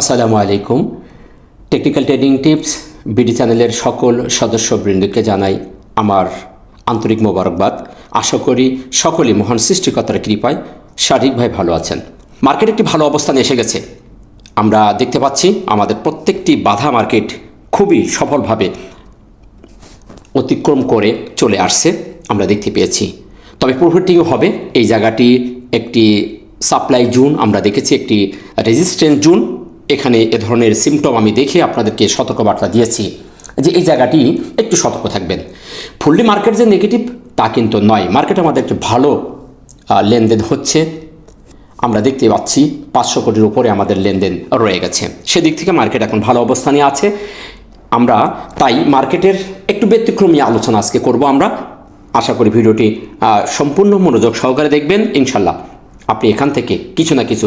আসসালামু আলাইকুম। Technical trading tips BD চ্যানেলের সকল সদস্যবৃন্দকে জানাই আমার আন্তরিক মোবারকবাদ। আশা করি সকলেই মহান সৃষ্টিকর্তার কৃপায় শারীরিকভাবে ভালো আছেন। মার্কেট একটি ভালো অবস্থানে এসে গেছে। আমরা দেখতে পাচ্ছি আমাদের প্রত্যেকটি বাধা মার্কেট খুবই সফলভাবে অতিক্রম করে চলে আসছে, আমরা দেখতে পেয়েছি। তবে পূর্বটিও হবে। এই জায়গাটি একটি সাপ্লাই জুন, আমরা দেখেছি একটি রেজিস্ট্যান্ট জোন। এখানে এ ধরনের সিমটম আমি দেখে আপনাদেরকে সতর্কবার্তা দিয়েছি যে এই জায়গাটি একটু সতর্ক থাকবেন। ফুললি মার্কেট যে নেগেটিভ তা কিন্তু নয়। মার্কেট আমাদেরকে ভালো লেনদেন হচ্ছে। আমরা দেখতে পাচ্ছি পাঁচশো কোটির উপরে আমাদের লেনদেন রয়ে গেছে। সেদিক থেকে মার্কেট এখন ভালো অবস্থানে আছে। আমরা তাই মার্কেটের একটু ব্যতিক্রমী আলোচনা আজকে করব আমরা। আশা করি ভিডিওটি সম্পূর্ণ মনোযোগ সহকারে দেখবেন। ইনশাল্লাহ আপনি এখান থেকে কিছু না কিছু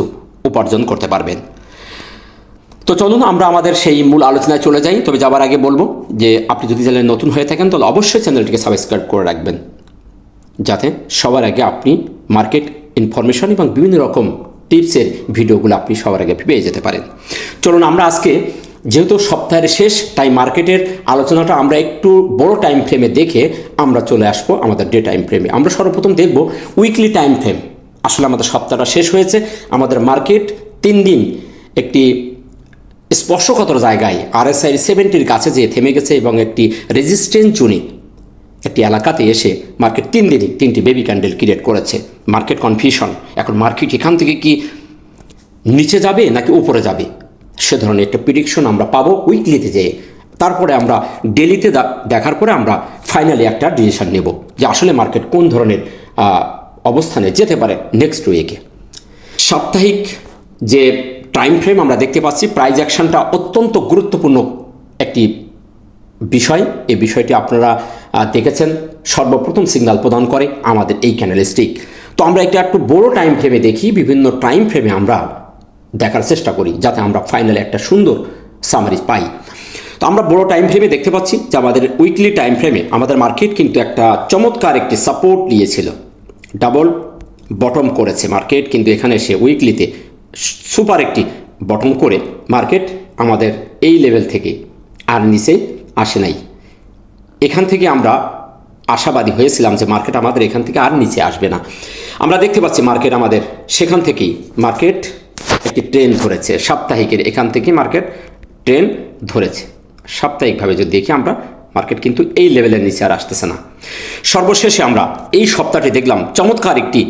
উপার্জন করতে পারবেন। তো চলুন, আমরা আমাদের সেই মূল আলোচনায় চলে যাই। তবে যাবার আগে বলব যে, আপনি যদি চ্যানেলে নতুন হয়ে থাকেন, তাহলে অবশ্যই চ্যানেলটিকে সাবস্ক্রাইব করে রাখবেন। যাতে সবার আগে আপনি মার্কেট ইনফরমেশন এবং বিভিন্ন রকম টিপসের ভিডিওগুলো আপনি সবার আগে পেয়ে যেতে পারেন। চলুন, আমরা আজকে, যেহেতু সপ্তাহের শেষ, তাই মার্কেটের আলোচনাটা আমরা একটু বড় টাইম ফ্রেমে দেখে আমরা চলে আসব আমাদের ডে টাইম ফ্রেমে আমরা সর্বপ্রথম দেখব উইকলি টাইম ফ্রেম আসলে আমাদের সপ্তাহটা শেষ হয়েছে। আমাদের মার্কেট তিন দিন একটি স্পর্শকাতর জায়গায় আরএসআই সেভেন্টির কাছে যেয়ে থেমে গেছে এবং একটি রেজিস্ট্যান্ট জুনি একটি এলাকাতে এসে মার্কেট তিন দিনই তিনটি বেবি ক্যান্ডেল ক্রিয়েট করেছে। মার্কেট কনফিউশন এখন মার্কেট এখান থেকে কি নিচে যাবে নাকি উপরে যাবে? সে ধরনের একটা প্রিডিকশন আমরা পাবো উইকলিতে যেয়ে। তারপরে আমরা ডেলিতে দেখার পরে আমরা ফাইনালি একটা ডিসিশন নেব যে আসলে মার্কেট কোন ধরনের অবস্থানে যেতে পারে নেক্সট উইকে সাপ্তাহিক যে টাইম ফ্রেম আমরা দেখতে পাচ্ছি প্রাইজ অ্যাকশনটা অত্যন্ত গুরুত্বপূর্ণ একটি বিষয়। এই বিষয়টি আপনারা দেখেছেন। সর্বপ্রথম সিগন্যাল প্রদান করে আমাদের এই ক্যানালিস্টিক তো আমরা এটা একটু বড় টাইম ফ্রেমে দেখি, বিভিন্ন টাইম ফ্রেমে আমরা দেখার চেষ্টা করি, যাতে আমরা ফাইনালে একটা সুন্দর সামারি পাই। তো আমরা বড় টাইম ফ্রেমে দেখতে পাচ্ছি যে আমাদের উইকলি টাইম ফ্রেমে আমাদের মার্কেট কিন্তু একটা চমৎকার একটি সাপোর্ট নিয়েছিল ডাবল বটম করেছে মার্কেট কিন্তু এখানে এসে উইকলিতে সুপার একটি বটম করে মার্কেট আমাদের এই লেভেল থেকে আর নিচে আসে নাই। এখান থেকে আমরা আশাবাদী হয়েছিলাম যে মার্কেট আমাদের এখান থেকে আর নিচে আসবে না। আমরা দেখতে পাচ্ছি মার্কেট আমাদের সেখান থেকেই মার্কেট একটি ট্রেন ধরেছে। সাপ্তাহিকের এখান থেকে মার্কেট ট্রেন ধরেছে। সাপ্তাহিকভাবে যদি দেখি আমরা মার্কেট কিন্তু এই লেভেলের নিচে আর আসতেছে না। সর্বশেষে আমরা এই সপ্তাহটি দেখলাম চমৎকার একটি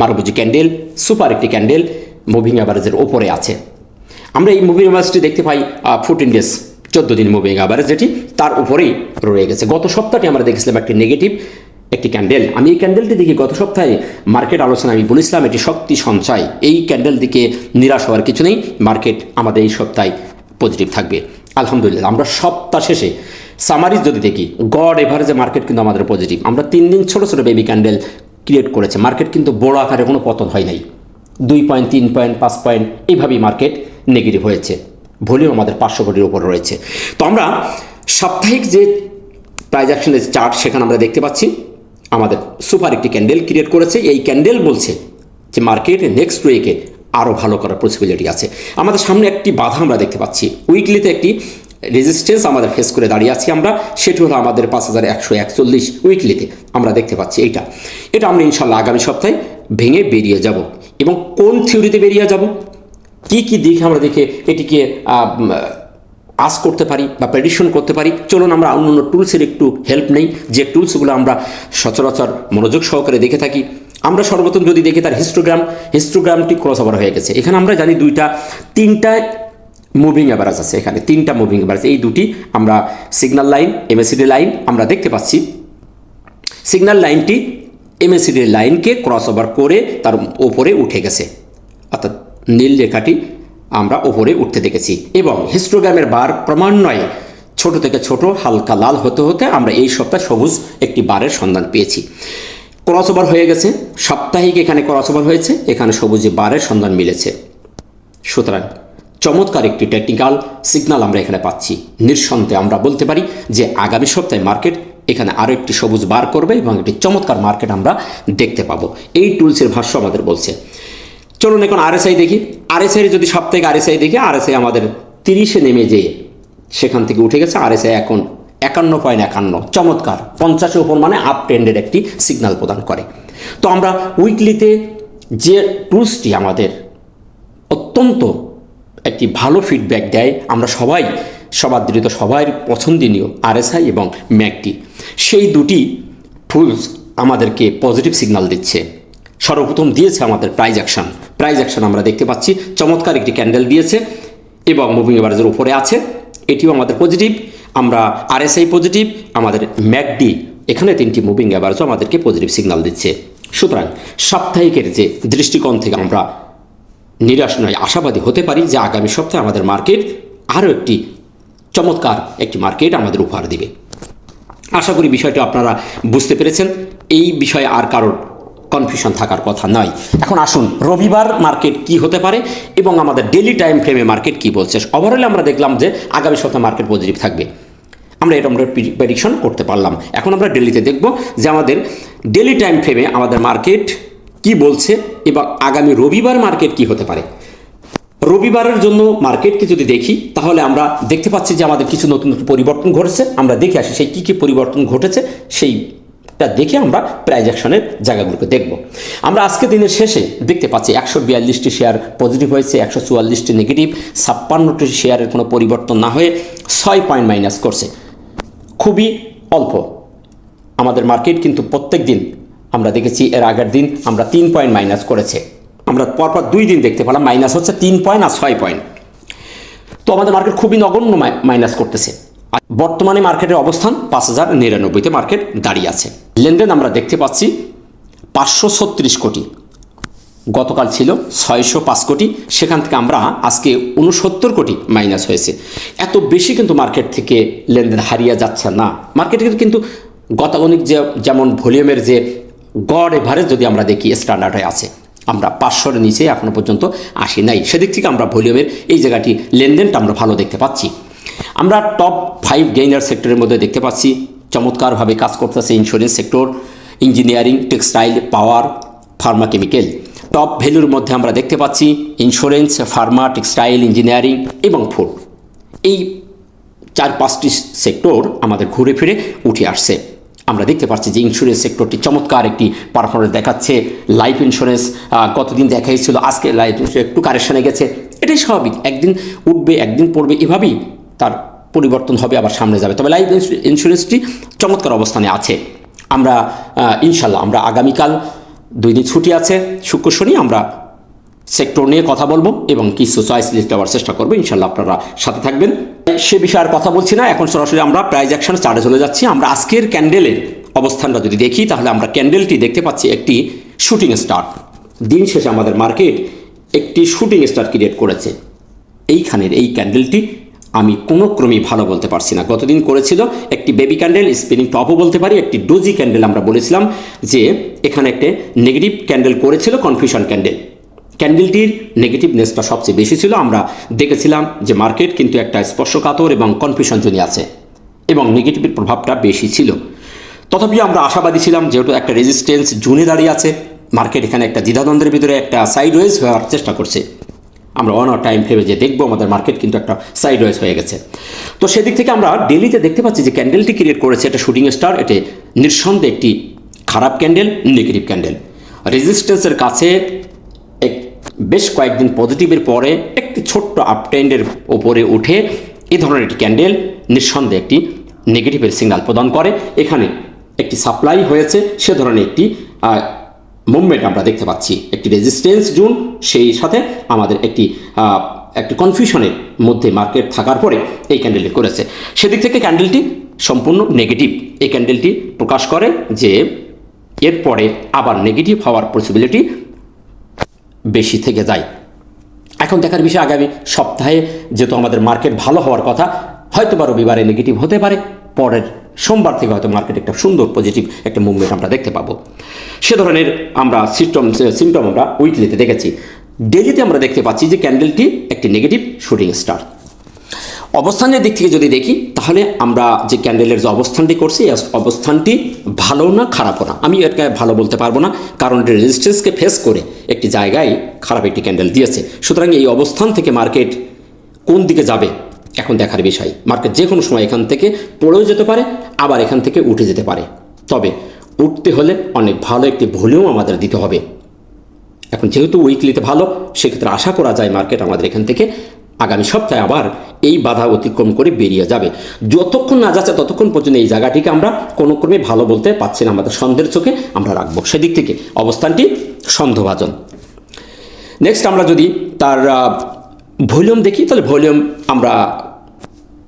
মারবুজি ক্যান্ডেল সুপার একটি ক্যান্ডেল মুভিং অ্যাভারেজের ওপরে আছে। আমরা এই মুভিং অ্যাভারেজটি দেখতে পাই ফোরটিন ডেজ চোদ্দ দিন মুভিং অ্যাভারেজ যেটি তার উপরেই রয়ে গেছে। গত সপ্তাহটি আমরা দেখেছিলাম একটি নেগেটিভ একটি ক্যান্ডেল আমি এই ক্যান্ডেলটি দেখি গত সপ্তাহে মার্কেট আলোচনা আমি বলেছিলাম, এটি শক্তি সঞ্চয়। এই ক্যান্ডেল দিকে নিরাশ হওয়ার কিছু নেই মার্কেট আমাদের এই সপ্তাহে পজিটিভ থাকবে। আলহামদুলিল্লাহ, আমরা সপ্তাহ শেষে সামারিজ যদি দেখি, গড এভারেজে মার্কেট কিন্তু আমাদের পজিটিভ আমরা তিন দিন ছোটো ছোটো বেবি ক্যান্ডেল ক্রিয়েট করেছে। মার্কেট কিন্তু বড় আকারে কোনো পতন হয় নাই। দুই পয়েন্ট, তিন পয়েন্ট, পাঁচ পয়েন্ট এইভাবেই মার্কেট নেগেটিভ হয়েছে। ভলিউম আমাদের পাঁচশো কোটির উপর রয়েছে। তো আমরা সাপ্তাহিক যে প্রাইজ অ্যাকশনের চার্ট, সেখানে আমরা দেখতে পাচ্ছি, আমাদের সুপার একটি ক্যান্ডেল ক্রিয়েট করেছে। এই ক্যান্ডেল বলছে যে মার্কেট নেক্সট উইকে আরও ভালো করার পসিবিলিটি আছে। আমাদের সামনে একটি বাধা আমরা দেখতে পাচ্ছি। উইকলিতে একটি রেজিস্ট্যান্স আমাদের ফেস করে দাঁড়িয়ে আছি আমরা। সেটি হলো আমাদের পাঁচ হাজার একশো একচল্লিশ উইকলিতে আমরা দেখতে পাচ্ছি এইটা। এটা আমরা ইনশাল্লাহ আগামী সপ্তাহে ভেঙে বেরিয়ে যাব এবং কোন থিওরিতে বেরিয়ে যাব? কি কি দিক আমরা দেখে এটিকে আস করতে পারি বা প্রেডিকশন করতে পারি? চলুন আমরা অন্য অন্য টুলসের একটু হেল্প নেই। যে টুলসগুলো আমরা সচরাচর মনোযোগ সহকারে দেখে থাকি, আমরা সর্বপ্রথম যদি দেখি তার হিস্টোগ্রাম হিস্টোগ্রামটি ক্রস ওভার হয়ে গেছে। এখানে আমরা জানি দুইটা, তিনটা মুভিং অ্যাভারেজ আছে এখানে, তিনটা মুভিং অ্যাভারেজ এই দুটি আমরা সিগন্যাল লাইন এমএসিডি লাইন আমরা দেখতে পাচ্ছি। সিগন্যাল লাইনটি এমএসিডির লাইনকে ক্রস ওভার করে তার ওপরে উঠে গেছে। অর্থাৎ নীল রেখাটি আমরা ওপরে উঠতে দেখেছি। এবং হিস্টোগ্রামের বার ক্রমান্বয়ে ছোট থেকে ছোট, হালকা লাল হতে হতে আমরা এই সপ্তাহে সবুজ একটি বারের সন্ধান পেয়েছি। ক্রস ওভার হয়ে গেছে। সাপ্তাহিক এখানে ক্রস ওভার হয়েছে। এখানে সবুজে বারের সন্ধান মিলেছে। সুতরাং চমৎকার একটি টেকনিক্যাল সিগন্যাল আমরা এখানে পাচ্ছি। নিঃসন্দেহে আমরা বলতে পারি যে আগামী সপ্তাহে মার্কেট এখানে আরও একটি সবুজ বার করবে এবং একটি চমৎকার মার্কেট আমরা দেখতে পাবো। এই টুলসের ভাষ্য আমাদের বলছে। চলুন এখন আরএসআই দেখি। আরএসআই যদি সাপ্তাহিক আরএসআই দেখি আরএসআই আমাদের তিরিশে নেমে যেয়ে সেখান থেকে উঠে গেছে। আরএসআই এখন একান্ন পয়েন্ট একান্ন। চমৎকার। পঞ্চাশের উপর মানে আপ ট্রেন্ডের একটি সিগন্যাল প্রদান করে। তো আমরা উইকলিতে যে টুলসটি আমাদের অত্যন্ত একটি ভালো ফিডব্যাক দেয়, আমরা সবাই সবাদৃত সবাই পছন্দনীয় আরএসআই এবং ম্যাকটি সেই দুটি টুলস আমাদেরকে পজিটিভ সিগনাল দিচ্ছে। সর্বপ্রথম দিয়েছে আমাদের প্রাইজ অ্যাকশন। প্রাইজ অ্যাকশন আমরা দেখতে পাচ্ছি, চমৎকার একটি ক্যান্ডেল দিয়েছে এবং মুভিং এভারেজের উপরে আছে। এটিও আমাদের পজিটিভ, আমরা আরএসআই পজিটিভ, আমাদের ম্যাকডি, এখানে তিনটি মুভিং অ্যাভারেজও আমাদেরকে পজিটিভ সিগনাল দিচ্ছে। সুতরাং সাপ্তাহিকের যে দৃষ্টিকোণ থেকে আমরা নিরাশ নয়, আশাবাদী হতে পারি যে আগামী সপ্তাহে আমাদের মার্কেট আরও একটি চমৎকার একটি মার্কেট আমাদের উপহার দিবে। আশা করি বিষয়টি আপনারা বুঝতে পেরেছেন। এই বিষয়ে আর কারোর কনফিউশন থাকার কথা নয় এখন আসুন, রবিবার মার্কেট কি হতে পারে এবং আমাদের ডেলি টাইম ফ্রেমে মার্কেট কি বলছে? ওভারঅল আমরা দেখলাম যে আগামী সপ্তাহে মার্কেট পজিটিভ থাকবে। আমরা এটা আমরা প্রেডিকশন করতে পারলাম। এখন আমরা ডেলিতে দেখব যে আমাদের ডেলি টাইম ফ্রেমে আমাদের মার্কেট কি বলছে এবং আগামী রবিবার মার্কেট কি হতে পারে। রবিবারের জন্য মার্কেটকে যদি দেখি, তাহলে আমরা দেখতে পাচ্ছি যে আমাদের কিছু নতুন নতুন পরিবর্তন ঘটেছে। আমরা দেখে আসি সেই কী কী পরিবর্তন ঘটেছে, সেইটা দেখে আমরা প্রাইজ অ্যাকশনের জায়গাগুলোকে দেখব। আমরা আজকে দিনের শেষে দেখতে পাচ্ছি একশো বিয়াল্লিশটি শেয়ার পজিটিভ হয়েছে, একশো চুয়াল্লিশটি নেগেটিভ ছাপ্পান্নটি শেয়ারের কোনো পরিবর্তন না হয়ে ছয় পয়েন্ট মাইনাস করছে। খুবই অল্প। আমাদের মার্কেট কিন্তু প্রত্যেক দিন আমরা দেখেছি, এর আগের দিন আমরা তিন পয়েন্ট মাইনাস করেছে। আমরা পরপর দুই দিন দেখতে পেলাম মাইনাস হচ্ছে তিন পয়েন্ট আর ছয় পয়েন্ট তো আমাদের মার্কেট খুবই নগণ্য মাইনাস করতেছে। বর্তমানে মার্কেটের অবস্থান পাঁচ হাজার নিরানব্বইতে মার্কেট দাঁড়িয়ে আছে। লেনদেন আমরা দেখতে পাচ্ছি পাঁচশো ছত্রিশ কোটি। গতকাল ছিল ছয়শো পাঁচ কোটি। সেখান থেকে আমরা আজকে উনসত্তর কোটি মাইনাস হয়েছে। এত বেশি কিন্তু মার্কেট থেকে লেনদেন হারিয়ে যাচ্ছে না। মার্কেটে কিন্তু গতাগণিক যে যেমন ভলিউমের যে গড় এভারেজ যদি আমরা দেখি স্ট্যান্ডার্ডে আছে। আমরা পাঁচশোর নিচে এখনও পর্যন্ত আসি নাই। সেদিক থেকে আমরা ভলিউমের এই জায়গাটি, লেনদেনটা আমরা ভালো দেখতে পাচ্ছি। আমরা টপ ফাইভ গেইনার সেক্টরের মধ্যে দেখতে পাচ্ছি, চমৎকারভাবে কাজ করতেছে insurance sector engineering textile power pharma chemical top ভ্যালুর মধ্যে আমরা দেখতে পাচ্ছি ইন্স্যুরেন্স ফার্মা টেক্সটাইল ইঞ্জিনিয়ারিং এবং ফুড এই চার পাঁচটি সেক্টর আমাদের ঘুরে ফিরে উঠে আসছে। আমরা দেখতে পাচ্ছি যে ইন্স্যুরেন্স সেক্টরটি চমৎকার একটি পারফরমেন্স দেখাচ্ছে। লাইফ ইন্স্যুরেন্স গতদিন দেখাইছিল আজকে লাইফ ইন্স্যুরেন্স একটু কারেকশানে গেছে। এটাই স্বাভাবিক, একদিন উঠবে, একদিন পড়বে, এভাবেই তার পরিবর্তন হবে, আবার সামনে যাবে। তবে লাইফ ইন্স্যুরেন্সটি চমৎকার অবস্থানে আছে। আমরা ইনশাল্লাহ আমরা আগামীকাল দুই দিন ছুটি আছে, শুক্র শনি আমরা সেক্টর নিয়ে কথা বলব এবং কিছু চয়েস লিস্ট দেওয়ার চেষ্টা করব। ইনশাল্লাহ আপনারা সাথে থাকবেন। সে বিষয়ে আর কথা বলছি না। এখন সরাসরি আমরা প্রাইজ অ্যাকশন চার্টে চলে যাচ্ছি। আমরা আজকের ক্যান্ডেলের অবস্থানটা যদি দেখি, তাহলে আমরা ক্যান্ডেলটি দেখতে পাচ্ছি একটি শুটিং স্টার দিন শেষে আমাদের মার্কেট একটি শুটিং স্টার ক্রিয়েট করেছে। এইখানের এই ক্যান্ডেলটি আমি কোনো ক্রমেই ভালো বলতে পারছি না। গতদিন করেছিল একটি বেবি ক্যান্ডেল স্পিনিং টপও বলতে পারি, একটি ডোজি ক্যান্ডেল আমরা বলেছিলাম যে এখানে একটা নেগেটিভ ক্যান্ডেল করেছিল কনফিউশন ক্যান্ডেল ক্যান্ডেলটির নেগেটিভনেসটা সবচেয়ে বেশি ছিল। আমরা দেখেছিলাম যে মার্কেট কিন্তু একটা স্পর্শকাতর এবং কনফিউশন জনি আছে এবং নেগেটিভের প্রভাবটা বেশি ছিল। তথাপি আমরা আশাবাদী ছিলাম যেহেতু একটা রেজিস্ট্যান্স জুনে দাঁড়িয়ে আছে। মার্কেট এখানে একটা দ্বিধাদ্বন্দ্বের ভিতরে একটা সাইডওয়েজ হওয়ার চেষ্টা করছে। আমরা অন টাইম ভেবে যে দেখব, আমাদের মার্কেট কিন্তু একটা সাইডওয়েজ হয়ে গেছে। তো সেদিক থেকে আমরা ডেলিতে দেখতে পাচ্ছি যে ক্যান্ডেলটি ক্রিয়েট করেছে একটা শুটিং স্টার এটি নিঃসন্দেহে একটি খারাপ ক্যান্ডেল নেগেটিভ ক্যান্ডেল রেজিস্ট্যান্সের কাছে বেশ কয়েকদিন পজিটিভের পরে একটি ছোট্ট আপট্রেন্ডের ওপরে উঠে এই ধরনের একটি ক্যান্ডেল নিঃসন্দেহে একটি নেগেটিভের সিগনাল প্রদান করে। এখানে একটি সাপ্লাই হয়েছে, সে ধরনের একটি মুভমেন্ট আমরা দেখতে পাচ্ছি। একটি রেজিস্ট্যান্স জোন, সেই সাথে আমাদের একটি একটি কনফিউশনের মধ্যে মার্কেট থাকার পরে এই ক্যান্ডেলটি করেছে। সেদিক থেকে ক্যান্ডেলটি সম্পূর্ণ নেগেটিভ এই ক্যান্ডেলটি প্রকাশ করে যে এরপরে আবার নেগেটিভ হওয়ার পসিবিলিটি বেশি থেকে যায়। এখন দেখার বিষয়, আগামী সপ্তাহে যেহেতু আমাদের মার্কেট ভালো হওয়ার কথা হয়তো বা রবিবারে নেগেটিভ হতে পারে, পরের সোমবার থেকে হয়তো মার্কেট একটা সুন্দর পজিটিভ একটা মুভমেন্ট আমরা দেখতে পাবো। সে ধরনের আমরা সিস্টম সিমটম আমরা উইকলিতে দেখেছি। ডেলিতে আমরা দেখতে পাচ্ছি যে ক্যান্ডেলটি একটি নেগেটিভ শুটিং স্টার অবস্থানের দিক থেকে যদি দেখি, তাহলে আমরা যে ক্যান্ডেলের যে অবস্থানটি করছি অবস্থানটি ভালো না খারাপও না? আমি এটাকে ভালো বলতে পারব না, কারণ এটা রেজিস্ট্যান্সকে ফেস করে একটি জায়গায় খারাপ একটি ক্যান্ডেল দিয়েছে। সুতরাং এই অবস্থান থেকে মার্কেট কোন দিকে যাবে, এখন দেখার বিষয়। মার্কেট যে কোনো সময় এখান থেকে পড়েও যেতে পারে, আবার এখান থেকে উঠে যেতে পারে। তবে উঠতে হলে অনেক ভালো একটি ভলিউম আমাদের দিতে হবে। এখন যেহেতু উইকলিতে ভালো, সেক্ষেত্রে আশা করা যায় মার্কেট আমাদের এখান থেকে আগামী সপ্তাহে আবার এই বাধা অতিক্রম করে বেরিয়ে যাবে। যতক্ষণ না যাচ্ছে ততক্ষণ পর্যন্ত এই জায়গাটিকে আমরা কোনো ক্রমে ভালো বলতে পারছি না। আমাদের সন্দেহের চোখে আমরা রাখব। সেদিক থেকে অবস্থানটি সন্দেহভাজন। নেক্সট আমরা যদি তার ভলিউম দেখি, তাহলে ভলিউম আমরা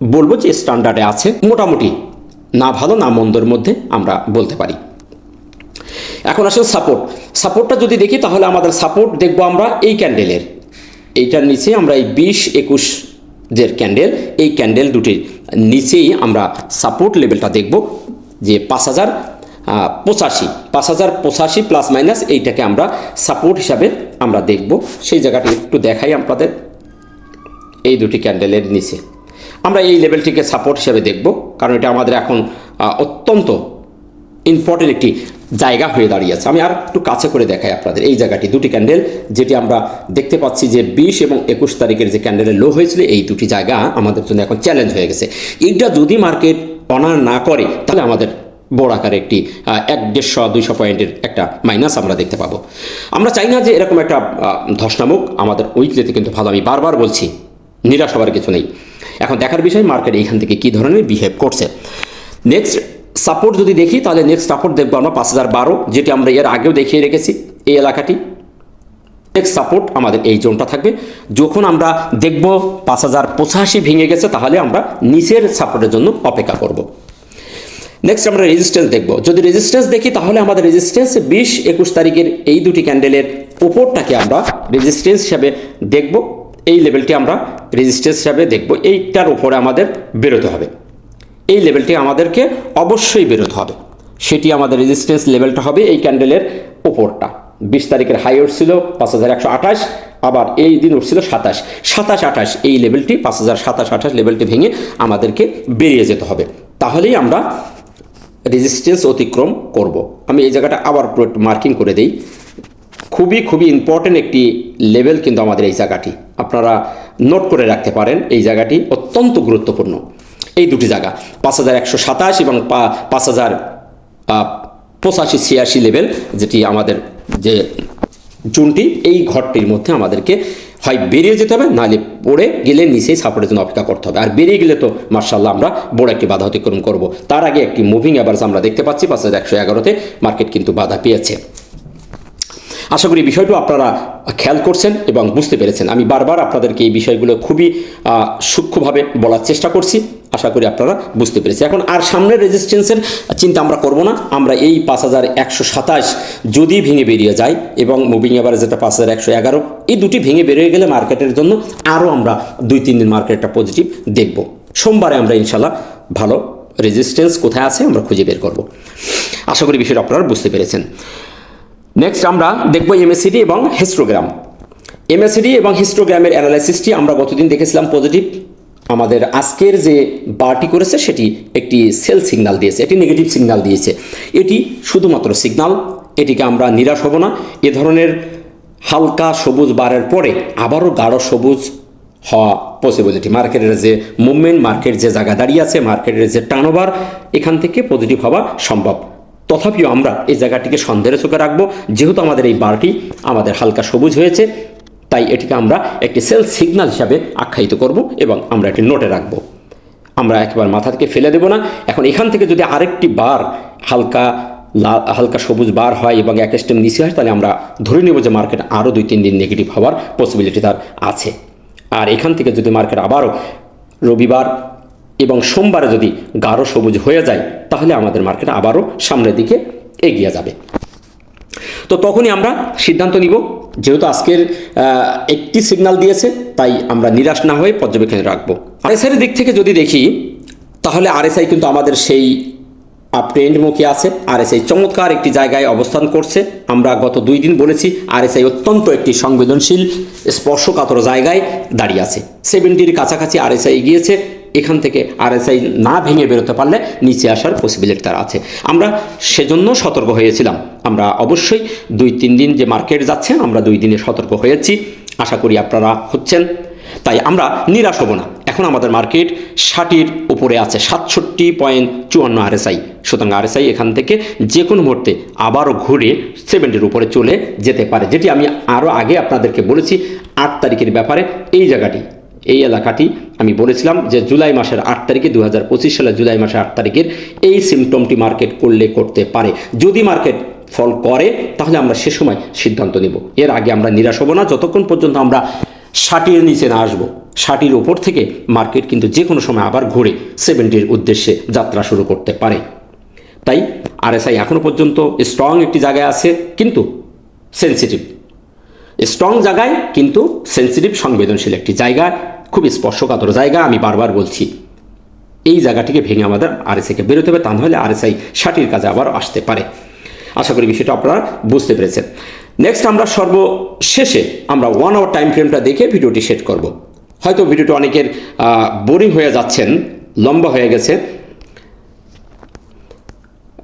বলব যে স্ট্যান্ডার্ডে আছে। মোটামুটি না ভালো, না মন্দর মধ্যে আমরা বলতে পারি। এখন আসলে সাপোর্ট সাপোর্টটা যদি দেখি, তাহলে আমাদের সাপোর্ট দেখব আমরা এই ক্যান্ডেলের এইটার নিচে আমরা এই বিশ একুশ যে ক্যান্ডেল, এই ক্যান্ডেল দুটির নিচেই আমরা সাপোর্ট লেভেলটা দেখব যে পাঁচ হাজার পঁচাশি, পাঁচ হাজার পঁচাশি প্লাস মাইনাস এইটাকে আমরা সাপোর্ট হিসাবে আমরা দেখব। সেই জায়গাটি একটু দেখাই আপনাদের এই দুটি ক্যান্ডেলের নিচে। আমরা এই লেভেলটিকে সাপোর্ট হিসাবে দেখব, কারণ এটা আমাদের এখন অত্যন্ত ইম্পর্টেন্ট একটি জায়গা হয়ে দাঁড়িয়েছে আমি আর একটু কাছে করে দেখাই আপনাদের। এই জায়গাটি দুটি ক্যান্ডেল যেটি আমরা দেখতে পাচ্ছি যে বিশ এবং একুশ তারিখের যে ক্যান্ডেলের লো হয়েছিল, এই দুটি জায়গা আমাদের জন্য এখন চ্যালেঞ্জ হয়ে গেছে। এইটা যদি মার্কেট অনার না করে, তাহলে আমাদের বড় আকারে একটি এক দেড়শো, দুইশো পয়েন্টের একটা মাইনাস আমরা দেখতে পাবো। আমরা চাই না যে এরকম একটা ধসনামুখ। আমাদের উইকলিতে কিন্তু ভালো। আমি বারবার বলছি, নিরাশ হওয়ার কিছু নেই। এখন দেখার বিষয় মার্কেট এইখান থেকে কী ধরনের বিহেভ করছে। নেক্সট সাপোর্ট যদি দেখি, তাহলে নেক্সট সাপোর্ট দেখব আমরা পাঁচ হাজার বারো, যেটি আমরা এর আগেও দেখিয়ে রেখেছি এই এলাকাটি। নেক্সট সাপোর্ট আমাদের এই জোনটা থাকবে। যখন আমরা দেখব পাঁচ হাজার পঁচাশি ভেঙে গেছে, তাহলে আমরা নিচের সাপোর্টের জন্য অপেক্ষা করব। নেক্সট আমরা রেজিস্ট্যান্স দেখব। যদি রেজিস্ট্যান্স দেখি, তাহলে আমাদের রেজিস্ট্যান্স বিশ একুশ তারিখের এই দুটি ক্যান্ডেলের ওপরটাকে আমরা রেজিস্ট্যান্স হিসাবে দেখব। এই লেভেলটি আমরা রেজিস্ট্যান্স হিসাবে দেখব। এইটার ওপরে আমাদের বেরোতে হবে। এই লেভেলটি আমাদেরকে অবশ্যই বেরোতে হবে। সেটি আমাদের রেজিস্ট্যান্স লেভেলটা হবে এই ক্যান্ডেলের ওপরটা বিশ তারিখের হাই উঠছিল পাঁচ হাজার একশো আঠাশ, আবার এই দিন উঠছিল সাতাশ। সাতাশ আঠাশ, এই লেভেলটি পাঁচ হাজার সাতাশ আঠাশ লেভেলটি ভেঙে আমাদেরকে বেরিয়ে যেতে হবে। তাহলেই আমরা রেজিস্ট্যান্স অতিক্রম করব। আমি এই জায়গাটা আবার মার্কিং করে দেই। খুবই খুবই ইম্পর্টেন্ট একটি লেভেল কিন্তু আমাদের এই জায়গাটি। আপনারা নোট করে রাখতে পারেন, এই জায়গাটি অত্যন্ত গুরুত্বপূর্ণ। এই দুটি জায়গা, পাঁচ হাজার একশো সাতাশ এবং পাঁচ হাজার পঁচাশি, ছিয়াশি লেভেল যেটি আমাদের যে জুনটি, এই ঘরটির মধ্যে আমাদেরকে হয় বেরিয়ে যেতে হবে, নাহলে পড়ে গেলে নিচেই সাপোর্টের জন্য অপেক্ষা করতে হবে। আর বেরিয়ে গেলে তো মার্শাল্লাহ আমরা বড় একটি বাধা অতিক্রম করব। তার আগে একটি মুভিং অ্যাভারেজ আমরা দেখতে পাচ্ছি, পাঁচ হাজার একশো এগারোতে মার্কেট কিন্তু বাধা পেয়েছে। আশা করি বিষয়টি আপনারা খেয়াল করছেন এবং বুঝতে পেরেছেন। আমি বারবার আপনাদেরকে এই বিষয়গুলো খুবই সূক্ষ্মভাবে বলার চেষ্টা করছি। আশা করি আপনারা বুঝতে পেরেছেন। এখন আর সামনের রেজিস্ট্যান্সের চিন্তা আমরা করব না। আমরা এই পাঁচ হাজার একশো সাতাশ যদি ভেঙে বেরিয়ে যাই এবং মুভিং এভারেজ যেটা পাঁচ হাজার একশো এগারো, এই দুটি ভেঙে বেরিয়ে গেলে মার্কেটের জন্য আরও আমরা দুই, তিন দিন মার্কেটটা পজিটিভ দেখব। সোমবারে আমরা ইনশাল্লাহ ভালো রেজিস্ট্যান্স কোথায় আছে আমরা খুঁজে বের করব। আশা করি বিষয়টা আপনারা বুঝতে পেরেছেন। নেক্সট আমরা দেখব এমএসিডি এবং হিস্টোগ্রাম এমএসিডি এবং হিস্টোগ্রামের অ্যানালাইসিসটি আমরা গতদিন দেখেছিলাম পজিটিভ আমাদের আজকের যে বারটি করেছে, সেটি একটি সেল সিগনাল দিয়েছে, একটি নেগেটিভ সিগনাল দিয়েছে। এটি শুধুমাত্র সিগনাল এটিকে আমরা নিরাশ হব না। এ ধরনের হালকা সবুজ বারের পরে আবারও গাঢ় সবুজ হওয়া পসিবিলিটি মার্কেটের যে মুভমেন্ট মার্কেট যে জায়গা দাঁড়িয়ে আছে মার্কেটের যে টার্নওভার এখান থেকে পজিটিভ হওয়া সম্ভব। তথাপিও আমরা এই জায়গাটিকে সন্দেহের চোখে রাখব। যেহেতু আমাদের এই বারটি আমাদের হালকা সবুজ হয়েছে তাই এটিকে আমরা একটি সেল সিগনাল হিসাবে আখ্যায়িত করব এবং আমরা এটি নোটে রাখব। আমরা একেবারে মাথা থেকে ফেলে দেব না। এখন এখান থেকে যদি আরেকটি বার হালকা লাল হালকা সবুজ বার হয় এবং এক স্টেম নিচে হয়, তাহলে আমরা ধরে নেব যে মার্কেট আরও দুই তিন দিন নেগেটিভ হওয়ার পসিবিলিটি তার আছে। আর এখান থেকে যদি মার্কেট আবারও রবিবার এবং সোমবারে যদি গাঢ় সবুজ হয়ে যায়, তাহলে আমাদের মার্কেট আবারও সামনের দিকে এগিয়ে যাবে। তো তখনই আমরা সিদ্ধান্ত নিব যেহেতু আজকের একটি সিগন্যাল দিয়েছে, তাই আমরা নিরাশ না হয়ে পর্যবেক্ষণে রাখব। আরএসআই দিক থেকে যদি দেখি, তাহলে আরএসআই কিন্তু আমাদের সেই আপট্রেন্ডমুখী আছে। আরএসআই চমৎকার একটি জায়গায় অবস্থান করছে। আমরা গত দুই দিন বলেছি আরএসআই অত্যন্ত একটি সংবেদনশীল, স্পর্শকাতর জায়গায় দাঁড়িয়ে আছে। সেভেন্টির কাছাকাছি আরএসআই গিয়েছে এখান থেকে আরএসআই না ভেঙে বেরোতে পারলে নিচে আসার পসিবিলিটি তার আছে। আমরা সেজন্য সতর্ক হয়েছিলাম। আমরা অবশ্যই দুই তিন দিন যে মার্কেট যাচ্ছে আমরা দুই দিনে সতর্ক হয়েছি। আশা করি আপনারা হচ্ছেন। তাই আমরা নিরাশ হব না। এখন আমাদের মার্কেট ষাটির উপরে আছে, সাতষট্টি পয়েন্ট চুয়ান্ন আরএসআই সুতরাং আরএসআই এখান থেকে যে কোনো মুহূর্তে আবারও ঘুরে সেভেন্টির উপরে চলে যেতে পারে। যেটি আমি আরও আগে আপনাদেরকে বলেছি, আট তারিখের ব্যাপারে এই জায়গাটি এই এলাকাটি আমি বলেছিলাম যে জুলাই মাসের আট তারিখে দু সালের জুলাই মাসের আট তারিখের এই সিমটমটি মার্কেট করলে করতে পারে। যদি মার্কেট ফল করে, তাহলে আমরা সে সময় সিদ্ধান্ত নেব। এর আগে আমরা নিরাশ হব না, যতক্ষণ পর্যন্ত আমরা ষাটির নিচে না আসব। ষাটির ওপর থেকে মার্কেট কিন্তু যে কোনো সময় আবার ঘুরে সেভেন্টির উদ্দেশ্যে যাত্রা শুরু করতে পারে। তাই আরএসআই এখনও পর্যন্ত স্ট্রং একটি জায়গায় আছে, কিন্তু সেন্সিটিভ স্ট্রং জায়গায় কিন্তু সেন্সিটিভ সংবেদনশীল একটি জায়গা। খুব স্পর্শকাতর জায়গা, আমি বারবার বলছি। এই জায়গাটিকে ভেঙে আমাদের আরএসআইকে বেরোতে হবে, তা নাহলে আরএসআই ষাটির কাজে আবার আসতে পারে। আশা করি বিষয়টা আপনারা বুঝতে পেরেছেন। নেক্সট আমরা সর্বশেষে আমরা ওয়ান আওয়ার টাইম ফ্রেমটা দেখে ভিডিওটি সেট করব। হয়তো ভিডিওটি অনেকের বোরিং হয়ে যাচ্ছেন, লম্বা হয়ে গেছে।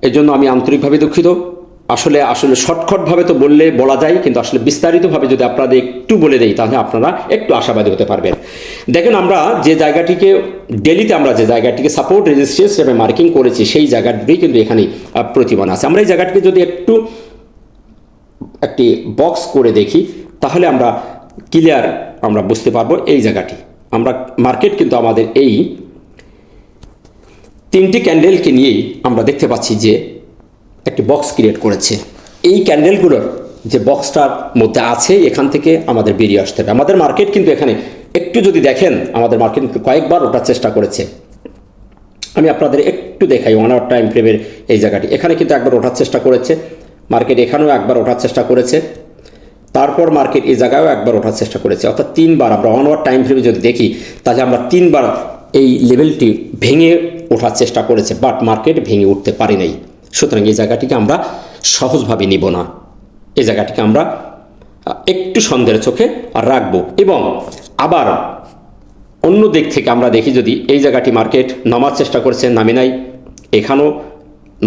এর জন্য আমি আন্তরিকভাবে দুঃখিত। আসলে আসলে শর্টকটভাবে তো বললে বলা যায়, কিন্তু আসলে বিস্তারিতভাবে যদি আপনাদের একটু বলে দেই, তাহলে আপনারা একটু আশাবাদী হতে পারবেন। দেখেন আমরা যে জায়গাটিকে ডেলিতে আমরা যে জায়গাটিকে সাপোর্ট রেজিস্ট্রেন্স হিসেবে মার্কিং করেছি, সেই জায়গাটি কিন্তু এখানে প্রতিমান আছে। আমরা এই জায়গাটিকে যদি একটু, একটি বক্স করে দেখি, তাহলে আমরা ক্লিয়ার আমরা বুঝতে পারব এই জায়গাটি। আমরা মার্কেট কিন্তু আমাদের এই তিনটি ক্যান্ডেলকে নিয়েই আমরা দেখতে পাচ্ছি যে একটি বক্স ক্রিয়েট করেছে। এই ক্যান্ডেলগুলোর যে বক্সটার মধ্যে আছে, এখান থেকে আমাদের বেরিয়ে আসতে হবে। আমাদের মার্কেট কিন্তু এখানে একটু যদি দেখেন, আমাদের মার্কেট কিন্তু কয়েকবার ওঠার চেষ্টা করেছে। আমি আপনাদের একটু দেখাই ওয়ান আওয়ার টাইম ফ্রেমের এই জায়গাটি। এখানে কিন্তু একবার ওঠার চেষ্টা করেছে। মার্কেট এখানেও একবার ওঠার চেষ্টা করেছে। তারপর মার্কেট এই জায়গায়ও একবার ওঠার চেষ্টা করেছে। অর্থাৎ তিনবার আমরা ওয়ান আওয়ার টাইম ফ্রেমে যদি দেখি, তাহলে আমরা তিনবার এই লেভেলটি ভেঙে ওঠার চেষ্টা করেছে বাট মার্কেট ভেঙে উঠতে পারি নাই। সুতরাং এই জায়গাটিকে আমরা সহজভাবে নিব না। এই জায়গাটিকে আমরা একটু সন্দেহের চোখে রাখব এবং আবার অন্য দিক থেকে আমরা দেখি যদি এই জায়গাটি মার্কেট নামার চেষ্টা করেছে, নামে নাই, এখানেও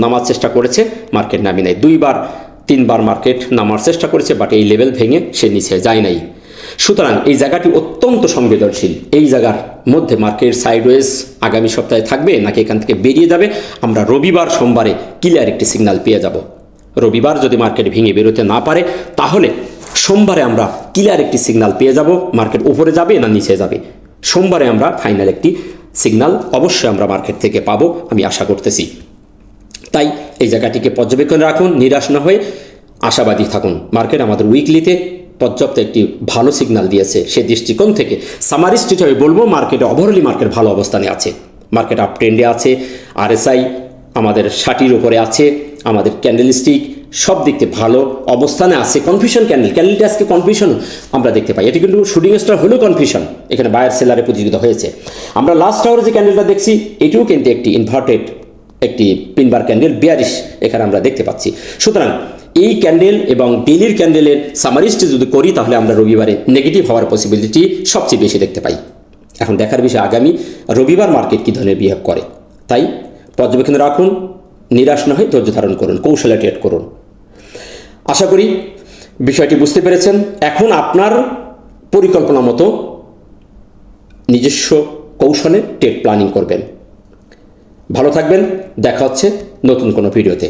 নামার চেষ্টা করেছে, মার্কেট নামে নাই। দুইবার, তিনবার মার্কেট নামার চেষ্টা করেছে, বাট এই লেভেল ভেঙে সে নিচে যায় নাই। সুতরাং এই জায়গাটি অত্যন্ত সংবেদনশীল। এই জায়গার মধ্যে মার্কেট সাইডওয়েজ আগামী সপ্তাহে থাকবে, নাকি এখান থেকে বেরিয়ে যাবে, আমরা রবিবার সোমবারে ক্লিয়ার একটি সিগন্যাল পেয়ে যাব। রবিবার যদি মার্কেট ভেঙে বেরোতে না পারে, তাহলে সোমবারে আমরা ক্লিয়ার একটি সিগন্যাল পেয়ে যাব, মার্কেট উপরে যাবে না নিচে যাবে। সোমবারে আমরা ফাইনাল একটি সিগন্যাল অবশ্যই আমরা মার্কেট থেকে পাবো, আমি আশা করতেছি। তাই এই জায়গাটিকে পর্যবেক্ষণ রাখুন, নিরাশ না হয়ে আশাবাদী থাকুন। মার্কেট আমাদের উইকলিতে পর্যাপ্ত একটি ভালো সিগন্যাল দিয়েছে। সে দৃষ্টিকোণ থেকে সামারিস্ট হিসেবে বলব মার্কেটে ওভারঅলি মার্কেট ভালো অবস্থানে আছে। মার্কেট আপ ট্রেন্ডে আছে আরএসআই আমাদের ষাটির উপরে আছে, আমাদের ক্যান্ডেলস্টিক সব দিক থেকে ভালো অবস্থানে আছে। কনফিউশন ক্যান্ডেল ক্যান্ডেলটি আজকে কনফিউশন আমরা দেখতে পাই। এটি কিন্তু শুটিং স্টার হলেও কনফিউশন এখানে বায়ার সেলারে প্রতিযোগিতা হয়েছে। আমরা লাস্ট আওয়ারে যে ক্যান্ডেলটা দেখছি, এটিও কিন্তু একটি ইনভার্টেড একটি পিনবার ক্যান্ডেল বিয়ারিশ এখানে আমরা দেখতে পাচ্ছি। সুতরাং এই ক্যান্ডেল এবং ডেলির ক্যান্ডেলের সামারিস্টে যদি করি, তাহলে আমরা রবিবারে নেগেটিভ হওয়ার পসিবিলিটি সবচেয়ে বেশি দেখতে পাই। এখন দেখার বিষয় আগামী, রবিবার মার্কেট কী ধরনের বিহেভ করে? তাই পর্যবেক্ষণ রাখুন, নিরাশ না হয়ে ধৈর্য ধারণ করুন, কৌশলে ট্রেড করুন। আশা করি বিষয়টি বুঝতে পেরেছেন। এখন আপনার পরিকল্পনা মতো নিজস্ব কৌশলে ট্রেড প্ল্যানিং করবেন। ভালো থাকবেন, দেখা হচ্ছে নতুন কোনো ভিডিওতে